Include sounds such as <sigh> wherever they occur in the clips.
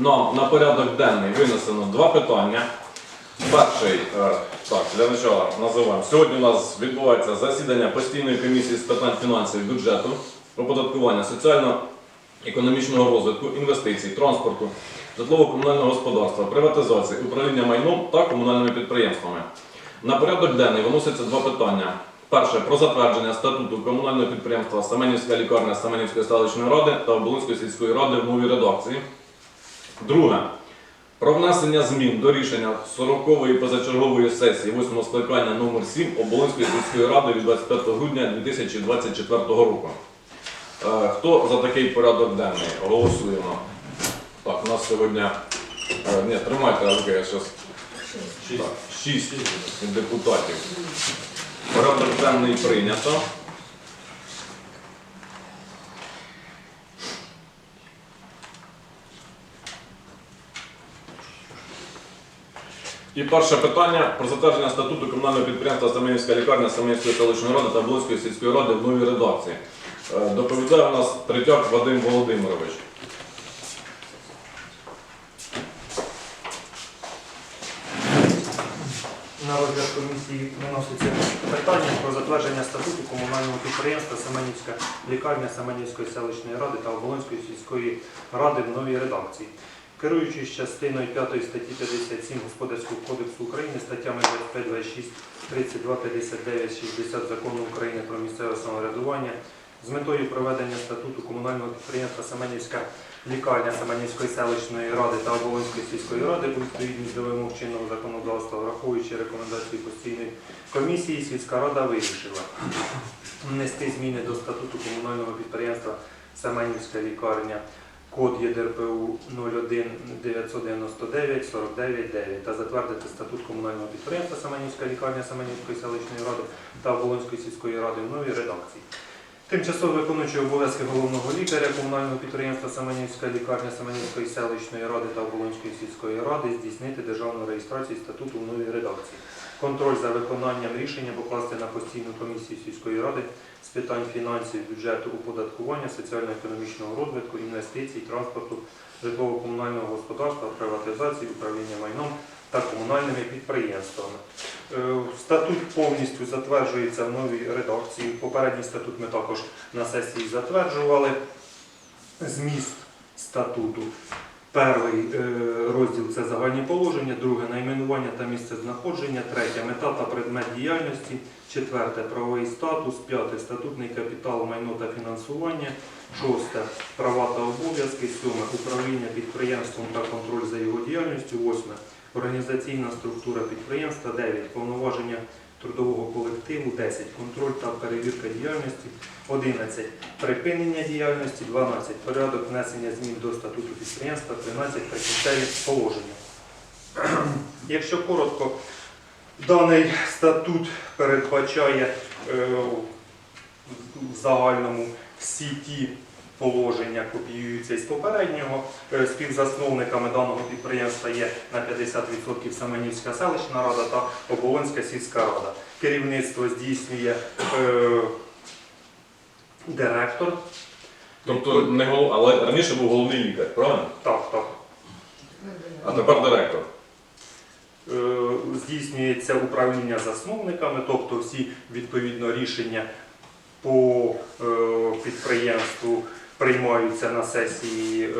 Нам на порядок денний винесено два питання. Перший, е, так, для начала називаємо. Сьогодні у нас відбувається засідання постійної комісії з питань фінансів, бюджету, оподаткування, соціально-економічного розвитку, інвестицій, транспорту, житлово-комунального господарства, приватизації, управління майном та комунальними підприємствами. На порядок денний виносяться два питання. Перше про затвердження статуту комунального підприємства Семенівська лікарня Семенівської селищної ради та Оболонської сільської ради в новій редакції. Друге. Про внесення змін до рішення 40-ї позачергової сесії 8 скликання номер 7 Оболонської сільської ради від 25 грудня 2024 року. Е, Хто за такий порядок денний? Голосуємо. Так, у нас сьогодні. е, Ні, тримайте руки, я зараз. Так, шість депутатів. Порядок денний прийнято. І перше питання про затвердження статуту комунального підприємства Семенівська лікарня Семенівської селищної ради та Волинської сільської ради в новій редакції. Е, Доповідає у нас Третяк Вадим Володимирович. На розгляд комісії виноситься питання про затвердження статуту комунального підприємства Семенівська лікарня Семенівської селищної ради та Оболонської сільської ради в новій редакції. Керуючись частиною 5 статті 57 Господарського кодексу України, статтями 25, 26, 32, 59, 60 Закону України про місцеве самоврядування, з метою проведення статуту комунального підприємства Семенівська лікарня Семенівської селищної ради та Оболонської сільської ради у відповідність до вимог чинного законодавства, враховуючи рекомендації постійної комісії, сільська рада вирішила внести зміни до статуту комунального підприємства Семенівська лікарня. Код ЄДРПУ 01 999 49 9 та затвердити статут комунального підприємства Семенівська лікарня Семенівської селищної ради та Оболонської сільської ради в новій редакції. Тимчасово виконуючий обов'язки головного лікаря комунального підприємства Семенівська лікарня Семенівської селищної ради та Оболонської сільської ради здійснити державну реєстрацію статуту в новій редакції. Контроль за виконанням рішення покласти на постійну комісію сільської ради з питань фінансів, бюджету, оподаткування, соціально-економічного розвитку, інвестицій, транспорту, житлово-комунального господарства, приватизації, управління майном та комунальними підприємствами. Е, Статут повністю затверджується в новій редакції. Попередній статут ми також на сесії затверджували. Зміст статуту. Перший е, розділ це загальні положення, друге найменування та місце знаходження, третє мета та предмет діяльності, четверте правовий статус, п'яте статутний капітал, майно та фінансування, шосте права та обов'язки, сьоме управління підприємством та контроль за його діяльністю, восьме організаційна структура підприємства, 9 повноваження трудового колективу, 10 контроль та перевірка діяльності, 11 припинення діяльності, 12 порядок внесення змін до статуту підприємства, 13 прикінцеві положення. <clears throat> Якщо коротко, даний статут передбачає е, в загальному всі ті положення копіюються із попереднього. Е, Співзасновниками даного підприємства є на 50% Семенівська селищна рада та Оболонська сільська рада. Керівництво здійснює е, директор. Тобто не голов... але раніше був головний лікар, правильно? Так, так. А тепер директор. Е, здійснюється управління засновниками, тобто всі відповідно рішення по е, підприємству приймаються на сесії е,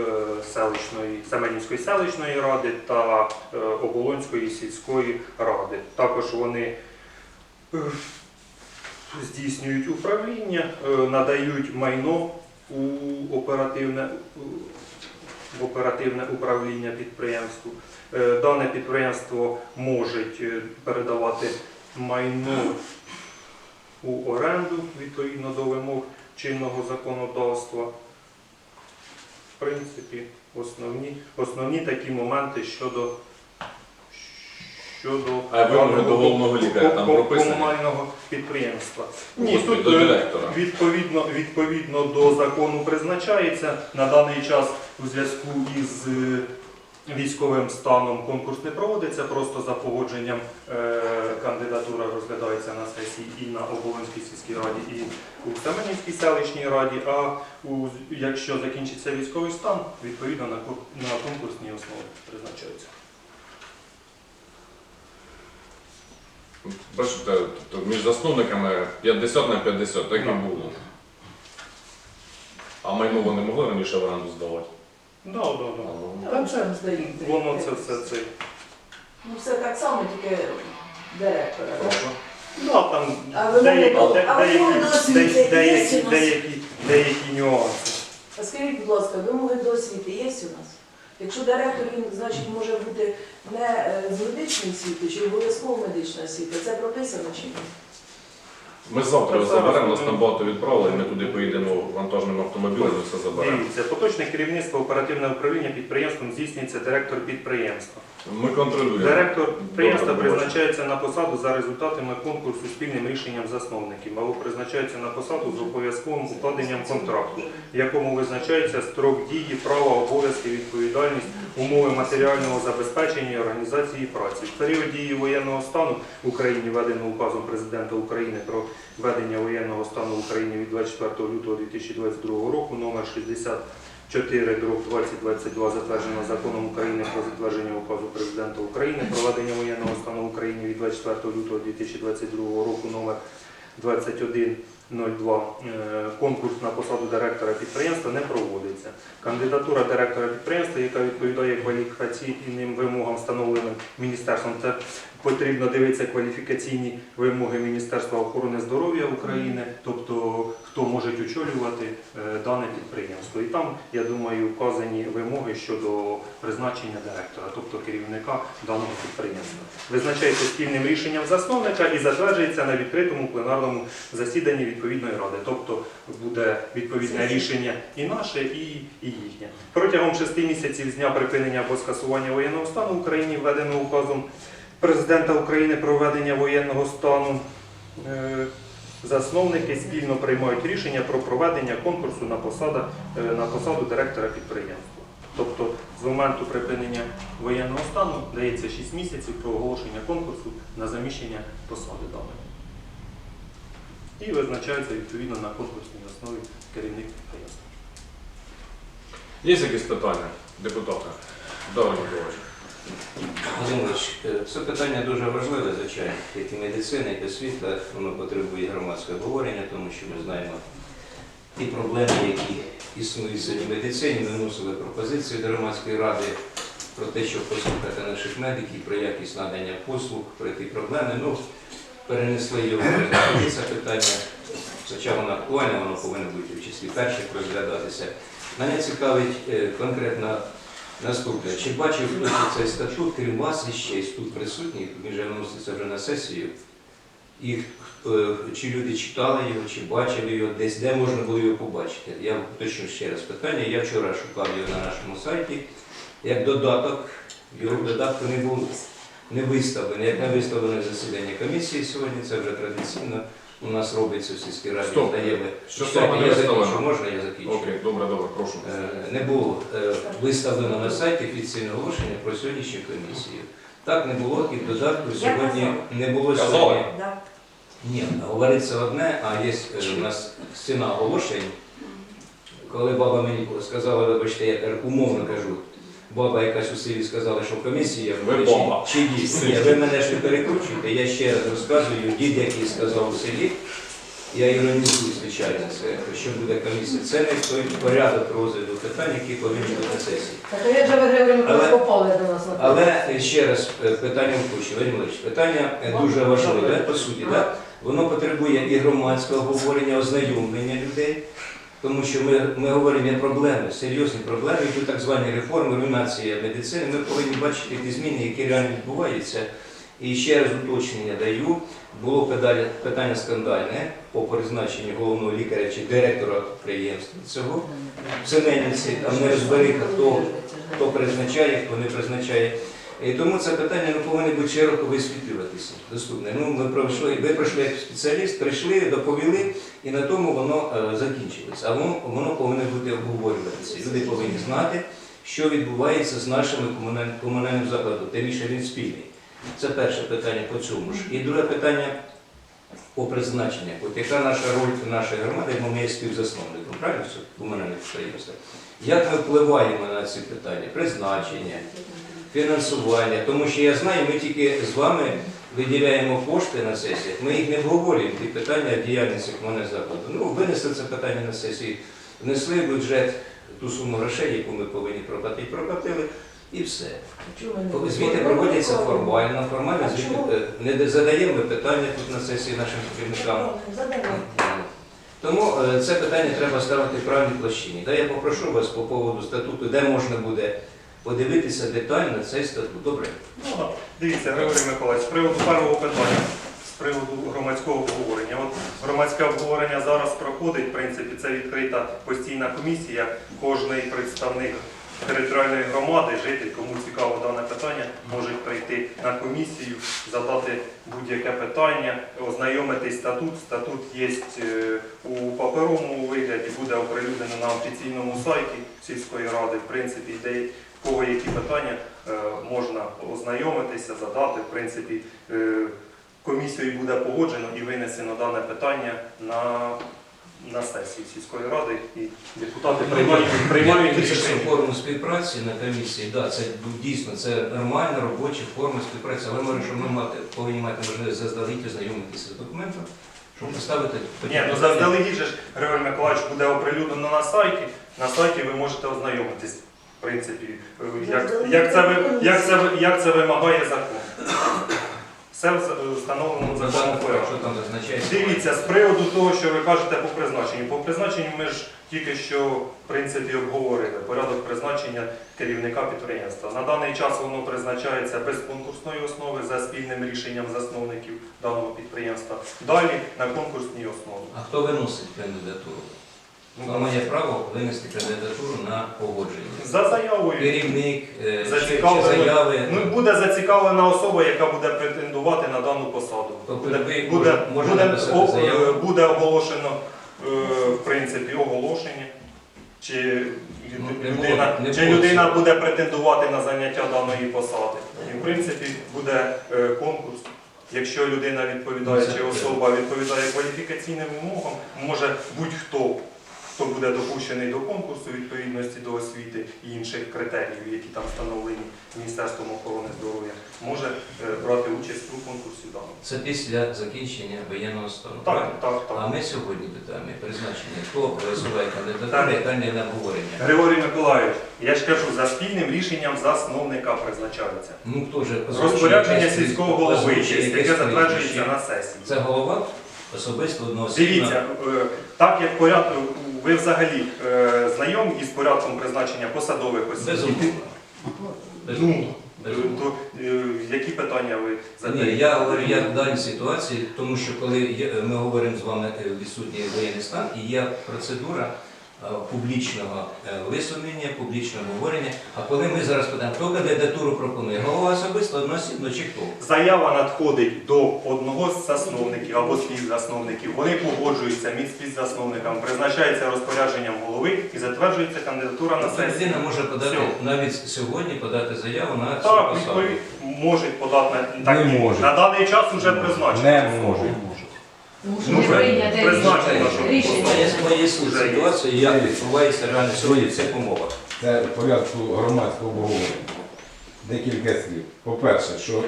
селищної Семенівської селищної ради та е, Оболонської сільської ради. Також вони е, здійснюють управління, надають майно у оперативне, в оперативне управління підприємству. Дане підприємство може передавати майно у оренду відповідно до вимог чинного законодавства. В принципі, основні, основні такі моменти щодо, щодо А вимоги до головного лікаря там прописані? комунального підприємства. Ні, Ні, тут до е, директора. відповідно, відповідно до закону призначається на даний час у зв'язку із військовим станом конкурс не проводиться, просто за погодженням е, кандидатура розглядається на сесії і на Оболонській сільській раді, і у Семенівській селищній раді. А у, якщо закінчиться військовий стан, відповідно на, кур- на конкурсній основі призначаються. Бачите, тобто між засновниками 50 на 50, так і Ну. було. А майно вони могли раніше в оренду здавати? Да, да, да. ну. Там що здають? Воно це все це. Ну все так само, тільки директора. да? Прошу. Да, там А ви деякі, можете- де- а ви деякі, освіти де- є деякі, у нас? деякі, деякі нюанси. А скажіть, будь ласка, вимоги до освіти є у нас? Якщо директор, він, значить, може бути не е, з медичної освіти, чи обов'язково медична освіта. Це прописано чи ні? Ми завтра зараз заберемо, нас ми- там багато відправили, ми туди поїдемо вантажним автомобілем і все заберемо. Дивіться, поточне керівництво оперативного управління підприємством здійснюється директор підприємства. Ми контролюємо. Директор підприємства Добре, призначається на посаду за результатами конкурсу спільним рішенням засновників або призначається на посаду з обов'язковим укладенням контракту, в якому визначається строк дії, права, обов'язки, відповідальність, умови матеріального забезпечення і організації праці. В період дії воєнного стану в Україні введено указом президента України про введення воєнного стану в Україні від 24 лютого 2022 року номер 60 4 дроб 2022 затверджено законом України про затвердження указу президента України про введення воєнного стану Україні від 24 лютого 2022 року номер 2102. Е, Конкурс на посаду директора підприємства не проводиться. Кандидатура директора підприємства, яка відповідає кваліфікаційним вимогам, встановленим міністерством, потрібно дивитися кваліфікаційні вимоги Міністерства охорони здоров'я України, тобто хто може очолювати е, дане підприємство. І там, я думаю, вказані вимоги щодо призначення директора, тобто керівника даного підприємства. Визначається спільним рішенням засновника і затверджується на відкритому пленарному засіданні відповідної ради. Тобто буде відповідне рішення і наше, і, і їхнє. Протягом шести місяців з дня припинення або скасування воєнного стану в Україні введено указом Президента України про введення воєнного стану. е, Засновники спільно приймають рішення про проведення конкурсу на, посада, е, на посаду директора підприємства. Тобто з моменту припинення воєнного стану дається 6 місяців про оголошення конкурсу на заміщення посади даної. І визначається відповідно на конкурсній основі керівник підприємства. Є якісь питання, депутати? Давай, Миколаївич. Володимирович, е, це питання дуже важливе, звичайно, як і медицина, як і освіта, воно потребує громадського обговорення, тому що ми знаємо ті проблеми, які існують сьогодні в медицині. Ми вносили пропозицію до громадської ради про те, щоб послухати наших медиків, про якість надання послуг, про ті проблеми. Ну, перенесли його це питання, хоча воно актуальне, воно повинно бути в числі перших розглядатися. Мене цікавить е, конкретно Наступне, чи бачив хтось цей статут, крім вас і ще тут присутніх, він же вноситься вже на сесію. І е, чи люди читали його, чи бачили його десь, де можна було його побачити? Я уточню ще раз питання. Я вчора шукав його на нашому сайті. Як додаток, його додатку не було не виставлений. Як не виставлене засідання комісії сьогодні, це вже традиційно у нас робиться в сільській раді. Стоп. Даємо. Що Чекайте, саме не я закінчу. виставлено? Можна я закінчу? Окей, добре, добре, прошу. Е, не було е, виставлено на сайті офіційне оголошення про сьогоднішню комісію. Так не було і в додатку Я сьогодні казала. не було Казали? сьогодні. Да. Ні, говориться одне, а є е, у нас стіна оголошень. Коли баба мені сказала, вибачте, я умовно кажу, баба якась у селі сказала, що комісія Ви буде, баба. чи, чи. Ні, ви мене ж не перекручуєте, я ще раз розказую, дід, який сказав у селі, я іронізую, звичайно, це, що буде комісія. Це не той порядок розгляду питань, які повинні бути на сесії. Так а як же ви Григорій Але- попали до нас на Але ще раз е, питання включу, Вадим Ілліч, питання е, дуже важливе, по суті. Да? Воно потребує і громадського обговорення, ознайомлення людей, тому що ми, ми говоримо є проблеми, серйозні проблеми, і так звані реформи, руйнація медицини. Ми повинні бачити ті зміни, які реально відбуваються. І ще раз уточнення даю. Було питання, скандальне по призначенню головного лікаря чи директора підприємства цього. Семенівці, там не розбери, хто хто призначає, хто не призначає. І тому це питання ну, повинно бути широко висвітлюватися. Доступне. Ну, ми пройшли, ви пройшли як спеціаліст, прийшли, доповіли, і на тому воно е, закінчилось. А воно, воно повинно бути обговорюватися. Люди повинні знати, що відбувається з нашими комунальним, комунальним закладом, тим більше він спільний. Це перше питання по цьому ж. І друге питання по призначеннях. От яка наша роль нашої громади, бо ми є співзасновником, правильно, комунальних підприємств? Як ми впливаємо на ці питання? Призначення, фінансування. Тому що я знаю, ми тільки з вами виділяємо кошти на сесіях, ми їх не обговорюємо, ті питання діяльності комунального закладу. Ну, винесли це питання на сесії, внесли в бюджет ту суму грошей, яку ми повинні проплатити, проплатили, і все. Звіти проводяться формально, формально звіти е, не задаємо ми питання тут на сесії нашим керівникам. Тому е, це питання треба ставити в правильній площині. Да, я попрошу вас по поводу статуту, де можна буде подивитися детально цей статут. Добре? Ну. Дивіться, Григорій Миколаївич, з приводу першого питання, з приводу громадського обговорення. От громадське обговорення зараз проходить, в принципі, це відкрита постійна комісія. Кожний представник територіальної громади, житель, кому цікаво дане питання, може прийти на комісію, задати будь-яке питання, ознайомитись статут. Статут є е, у паперовому вигляді, буде оприлюднено на офіційному сайті сільської ради. В принципі, де в кого які питання е, можна ознайомитися, задати. В принципі, е, комісією буде погоджено і винесено дане питання на, на сесії сільської ради, і депутати приймають, приймають Це рішення. форму співпраці на комісії, да, це ну, дійсно це нормальна робоча форма співпраці, але може, що ми мати, повинні мати можливість заздалегідь ознайомитися з документом, щоб поставити Ні, ну заздалегідь же ж Григорій Миколаївич буде оприлюднено на сайті. На сайті ви можете ознайомитись. В принципі, як, як, це, ви- як, це, ви- як це вимагає закон. Все в- встановлено Ну, законом порядку. що там зазначається. Дивіться, з приводу того, що ви кажете по призначенню. По призначенню ми ж тільки що в принципі обговорили порядок призначення керівника підприємства. На даний час воно призначається без конкурсної основи за спільним рішенням засновників даного підприємства. Далі на конкурсній основі. А хто виносить кандидатуру? Хто має право винести кандидатуру на погодження? За заявою Керівник, е, чи- чи Зацікавлений. заяви. ну, буде зацікавлена особа, яка буде претендувати на дану посаду. Тобто Буде, ви буде, може- можна буде, написати о- заяву? е, буде оголошено е, в принципі оголошення. Чи Ну, не людина, було- не чи було людина буде претендувати на заняття даної посади. І в принципі буде е, конкурс. Якщо людина відповідає, Ну, це чи особа відповідає кваліфікаційним вимогам, може будь-хто, хто буде допущений до конкурсу відповідності до освіти і інших критеріїв, які там встановлені Міністерством охорони здоров'я, може е, брати участь у конкурсі даному. Це після закінчення воєнного стану. Так, правильно? так, А ми сьогодні питаємо призначення, хто висуває кандидатуру, Так. на обговорення. Григорій Миколаївич, я ж кажу, за спільним рішенням засновника призначається. Ну хто же Розпорядження сільського голови, яке затверджується на сесії. Це голова особисто одного Дивіться, е, так як поряд... ви взагалі е, знайомі із порядком призначення посадових осіб? Безумовно. Ну, Безумовно. е, Безумовно. то е, які питання ви Ні, задаєте? я говорю як в даній ситуації, тому що коли є- ми говоримо з вами е, відсутній воєнний стан і є процедура е, публічного е, висунення, публічного говорення. А коли ми зараз питаємо, хто кандидатуру пропонує, голова особисто одноосібно чи хто? Заява надходить до одного з засновників або співзасновників. Вони погоджуються між співзасновниками, призначається розпорядженням голови і затверджується кандидатура на Тобто сесії. людина може подати Все. навіть сьогодні подати заяву на цю Так, посаду. відповідь можуть подати на так, Не ні. можуть. на даний час вже призначено. Не може. Тому що Ну, не прийняте призначено, рішення. Суть Вже є. ситуації, як відбувається реально сьогодні в цих умовах. Це в порядку громадського обговорення. Декілька слів. По-перше, що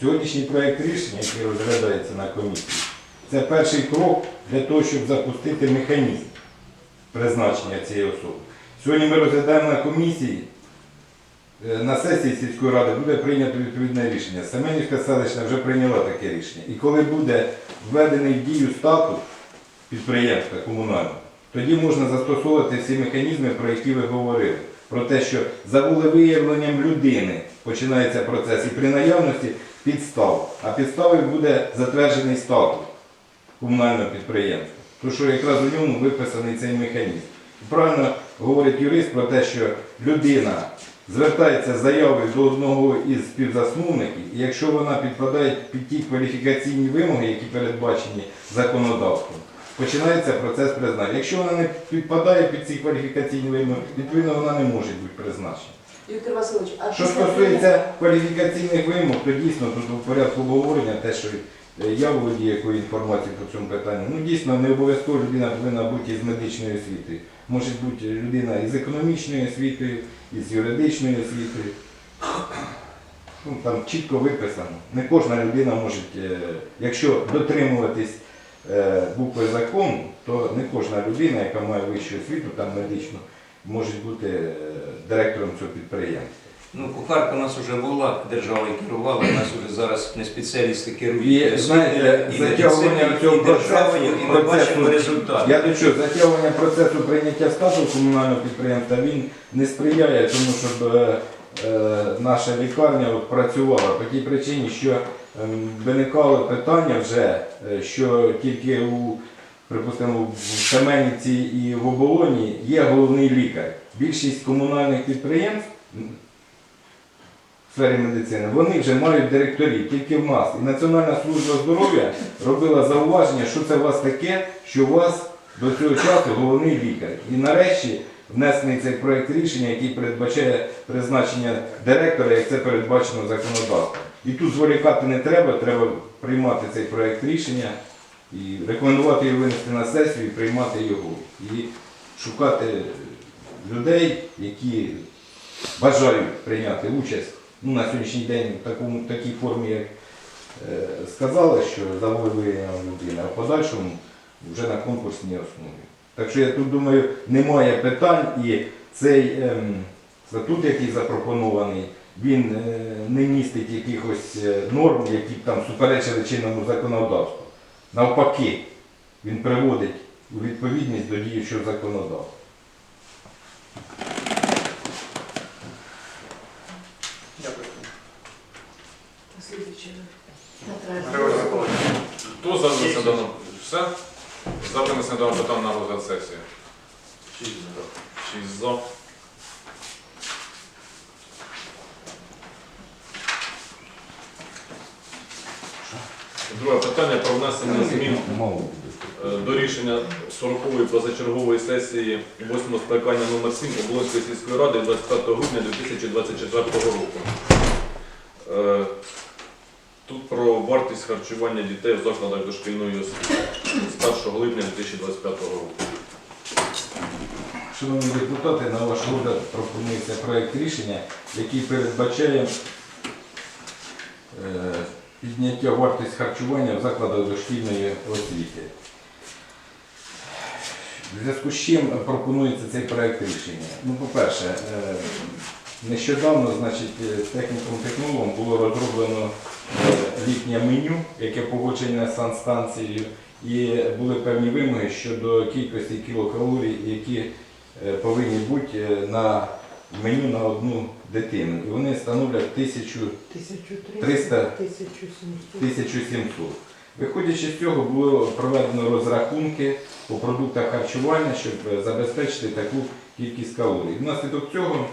сьогоднішній проєкт рішення, який розглядається на комісії, це перший крок для того, щоб запустити механізм призначення цієї особи. Сьогодні ми розглядаємо на комісії, на сесії сільської ради буде прийнято відповідне рішення. Семенівська селищна вже прийняла таке рішення. І коли буде введений в дію статус підприємства комунального, тоді можна застосовувати всі механізми, про які ви говорили. Про те, що за волевиявленням людини починається процес і при наявності підстав. А підставою буде затверджений статус комунального підприємства. Тому що якраз у ньому виписаний цей механізм. Правильно говорить юрист про те, що людина звертається з заявою до одного із співзасновників, і якщо вона підпадає під ті кваліфікаційні вимоги, які передбачені законодавством, починається процес призначення. Якщо вона не підпадає під ці кваліфікаційні вимоги, відповідно вона не може бути призначена. Віктор Васильович, а Що після стосується кваліфікаційних вимог, то дійсно тут у порядку обговорення те, що е, я володію якою інформацією по цьому питанню, ну дійсно не обов'язково людина повинна бути із медичною освітою. Може бути людина із економічною освітою, із юридичною освітою. Ну, там чітко виписано. Не кожна людина може, е, якщо дотримуватись е, букви закону, то не кожна людина, яка має вищу освіту, там медичну, може бути е, директором цього підприємства. Ну, кухарка у нас вже була, держава і керувала, у нас вже зараз не спеціалісти керують І, знаєте, і затягування медициною, цього і державою, і ми бачимо процесу- результат. Я до чого, затягування процесу прийняття статусу комунального підприємства він не сприяє тому, щоб е, е, наша лікарня от працювала по тій причині, що ем, виникало питання вже, е, що тільки у припустимо, в Семенівці і в Оболоні є головний лікар. Більшість комунальних підприємств сфері медицини, вони вже мають директорів, тільки в нас. І Національна служба здоров'я робила зауваження, що це у вас таке, що у вас до цього часу головний лікар. І нарешті внесений цей проєкт рішення, який передбачає призначення директора, як це передбачено законодавством. І тут зволікати не треба, треба приймати цей проєкт рішення і рекомендувати його винести на сесію і приймати його. І шукати людей, які бажають прийняти участь ну, на сьогоднішній день в такому, такій формі, як е, сказали, що за волевиявлення людини, а в подальшому вже на конкурсній основі. Так що я тут думаю, немає питань і цей ем, статут, який запропонований, він е, не містить якихось е, норм, які б там суперечили чинному законодавству. Навпаки, він приводить у відповідність до діючого законодавства. Дякую. Слідуючий. Григорій Миколаївич. Хто за винесення даного? Все? За винесення даного питання на розгляд сесії. Шість за. Друге питання про внесення змін е, до рішення 40-ї позачергової сесії 8 скликання номер 7 Оболонської сільської ради 25 грудня 2024 року. Вартість харчування дітей в закладах дошкільної освіти з 1 липня 2025 року. Шановні депутати, на ваш розгляд пропонується проєкт рішення, який передбачає е, підняття вартості харчування в закладах дошкільної освіти. В зв'язку з чим пропонується цей проєкт рішення? Ну, по-перше, е, нещодавно, значить, е, техніком технологом було розроблено літнє меню, яке погоджене санстанцією, і були певні вимоги щодо кількості кілокалорій, які е, повинні бути е, на меню на одну дитину. І вони становлять 1000 300 1700. 1700. Виходячи з цього, було проведено розрахунки по продуктах харчування, щоб забезпечити таку кількість калорій. Внаслідок цього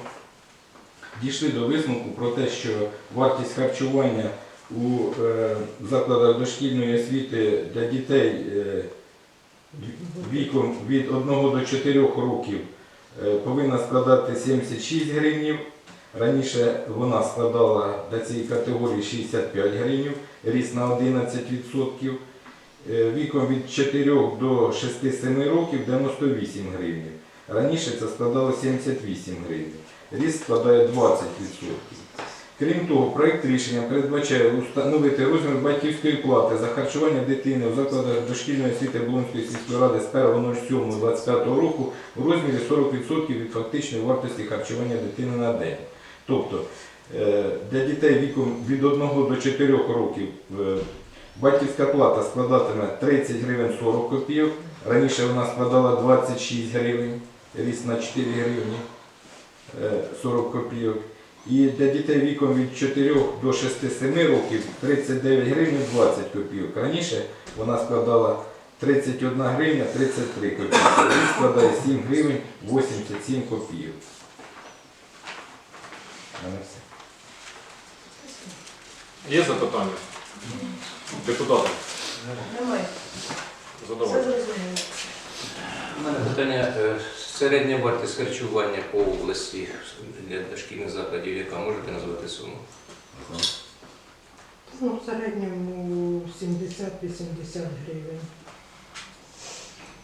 дійшли до висновку про те, що вартість харчування у е, закладах дошкільної освіти для дітей е, віком від 1 до 4 років е, повинна складати 76 гривнів. Раніше вона складала для цієї категорії 65 гривень, ріст на 11%. Е, Віком від 4 до 6-7 років 98 гривень. Раніше це складало 78 гривень. Ріст складає 20%. Крім того, проєкт рішення передбачає установити розмір батьківської плати за харчування дитини в закладах дошкільної освіти Болонської сільської ради з 1.07.25 року у розмірі 40% від фактичної вартості харчування дитини на день. Тобто е, для дітей віком від 1 до 4 років е, батьківська плата складатиме 30 гривень 40 копійок. Раніше вона складала 26 гривень, ріст на 4 гривні е, 40 копійок. І для дітей віком від 4 до 6-7 років 39 гривень 20 копійок. Раніше вона складала 31 гривня 33 копійки. Ріст складає 7 гривень 87 копійок. Є запитання? Депутати? Немає. Задавайте. У мене питання е, середня вартість харчування по області для дошкільних закладів, яка можете назвати суму? Ну, в середньому 70-80 гривень.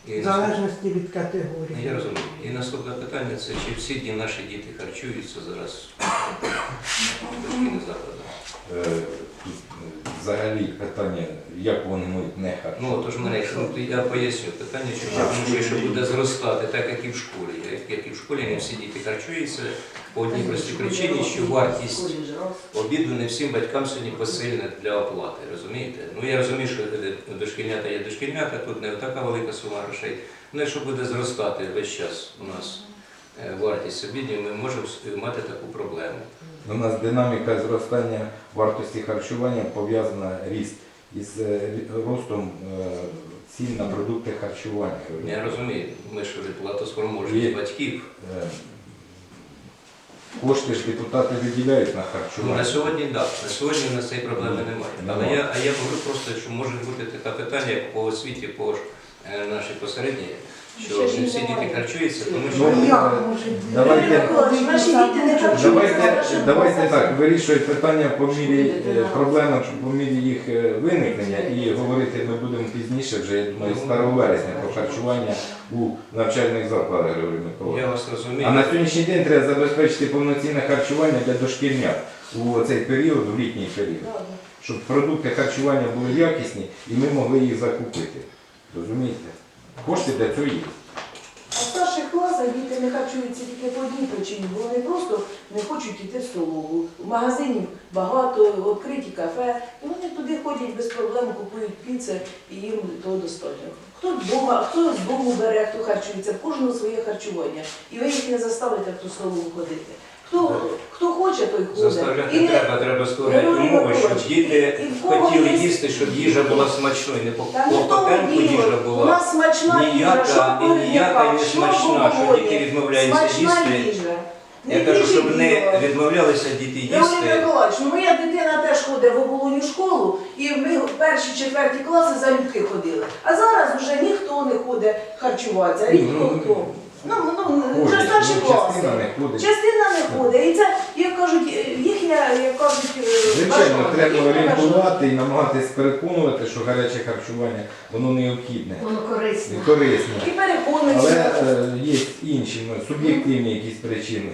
І В залежності від категорії. Я розумію. І наступне питання це чи всі дні наші діти харчуються зараз в дошкільних закладах? Е, Тут е, взагалі питання, як вони можуть не Ну, харчувати. тож мене, якщо я поясню питання, що тому що буде зростати, так як і в школі, як, і в школі не всі діти харчуються по одній простій причині, що вартість обіду не всім батькам сьогодні посильна для оплати, розумієте? Ну я розумію, що е, дошкільнята є дошкільнята, тут не така велика сума грошей. Ну якщо буде зростати весь час у нас е, вартість обідів, ми можемо мати таку проблему. У нас динаміка зростання вартості харчування пов'язана ріст із е, ростом е, цін на продукти харчування. Я розумію, ми ж платоспроможні Є. батьків. Е, Кошти ж депутати виділяють на Ну, харчування. на сьогодні так. На сьогодні у нас цієї проблеми немає. Але я, а я говорю просто, що може бути таке питання, як по освіті, по е, нашій посередній, що не всі діти харчуються, тому Ну, що Ну, як може бути? Давайте- наші діти не. Давайте, давайте так, вирішують питання по мірі е, проблем, по мірі їх е, виникнення і говорити ми будемо пізніше, вже я думаю, з 1 вересня про харчування у навчальних закладах, Григорій Миколаївич. я вас розумію. А на сьогоднішній день треба забезпечити повноцінне харчування для дошкільнят у цей період, у літній період, щоб продукти харчування були якісні і ми могли їх закупити. Розумієте? Кошти для цього є. А в старших класах діти не харчуються тільки по одній причині, бо вони просто не хочуть йти в столову. В магазинів багато, відкриті кафе, і вони туди ходять без проблем, купують піци і їм того достатньо. Хто вдома, хто з дому бере, хто харчується, в кожного своє харчування. І ви їх не заставите в ту столову ходити. Хто, хто хоче, той ходить. Заставляти І не- треба, треба створити Григорій умови, щоб діти і- і в кого хотіли є- їсти, щоб їжа була смачною, не по Та не в тому потемку їжа діло. У була. нас смачна їжа, Ніяка що і ніяка і не що смачна, що діти відмовляються Смачна їсти. їжа. Я кажу, більше щоб не відмовлялися діти Леонід їсти. Миколаївич, ну моя дитина теж ходить в оболоню школу, і ми в перші, четверті класи залюбки ходили. А зараз вже ніхто не ходить харчуватися, рідко Ну, хто. Ну, ну, вже Ходять, старші ну, класи. частина не ходить. Частина не ходить. І це, як кажуть, їхня, як кажуть, е, Звичайно, бажання, треба бажання. орієнтувати і намагатись переконувати, що гаряче харчування воно необхідне Воно корисне. і корисне. І переконуються. Але е, є інші ну, суб'єктивні якісь причини.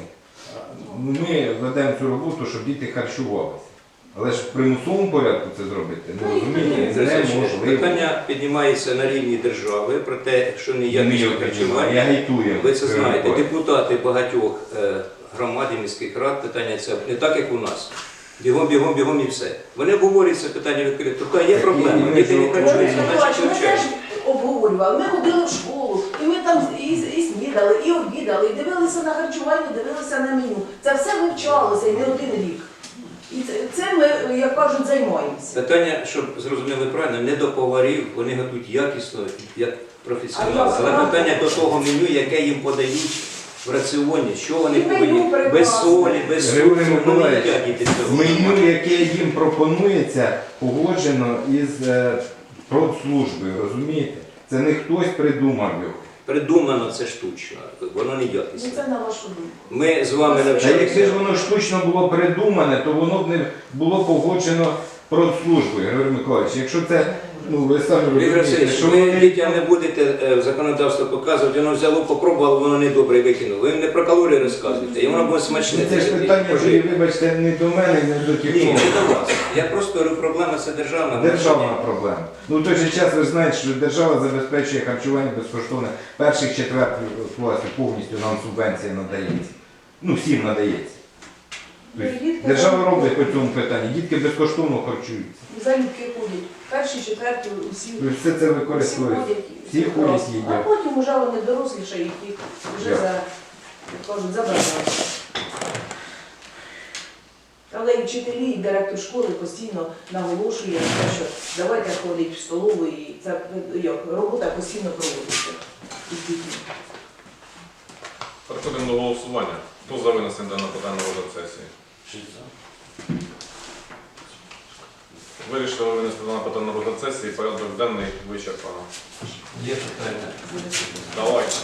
Ми ведемо цю роботу, щоб діти харчувалися. Але ж в примусовому порядку це зробити, ну Ну, розумієте, неможливо. Питання піднімається на рівні держави про те, що не Я не якісне харчування. я гайтую. Ви це знаєте, депутати багатьох е, громад і міських рад питання це не так, як у нас. Бігом, бігом, бігом і все. Вони обговорюють це питання відкрито. Тобто є проблема, діти не ми харчуються, значить ми теж вивчають. обговорювали. Ми ходили в школу, і ми там і, і снідали, і обідали, і дивилися на харчування, дивилися на меню. Це все вивчалося і не один рік. І це, ми, як кажуть, займаємося. Питання, щоб зрозуміли правильно, не до поварів, вони готують якісно, як професіонали. Але питання до того меню, яке їм подають в раціоні, що вони І меню повинні без прекрасне. солі, без Григорій цукру, Миколаївич, їдять діти цього. Меню, яке їм пропонується, погоджено із е, продслужбою, розумієте? Це не хтось придумав його. Придумано це штучно, воно не Ну, якісне. це на вашу думку. Ми з вами А якщо ж воно штучно було придумане, то воно б не було погоджено продслужбою, Григорій Миколаївич. Якщо це, ну ви самі розумієте, Васильович, що ви вони дітям не будете е, законодавство показувати, воно взяло, попробувало, воно не добре викинуло. Ви їм не про калорії розказуєте, і воно буде смачне. це ж питання, що, вибачте, не до мене, не до тих. Ні, не до вас. Я просто говорю, проблема це державна. Державна проблема. Ну в той же час ви ж знаєте, що держава забезпечує харчування безкоштовне перших четвертих класів повністю нам субвенція надається. Ну всім надається. Дітки Держава робить по цьому питанні. Дітки безкоштовно харчуються. Залюбки ходять. Перші, четверті, усі. Тобто все це Всі використовується. ходять. Всі ходять. А їдять. потім вже вони дорослішають їх вже за, як кажуть, забажають. Але і вчителі, і директор школи постійно наголошує на те, що давайте ходить в столову, і це як, робота постійно проводиться із дітьми. Переходимо до голосування. Хто за винесення даного питання на розгляд сесії? Вирішили винести на питання на сесії, порядок денний вичерпано. Є питання. Давайте.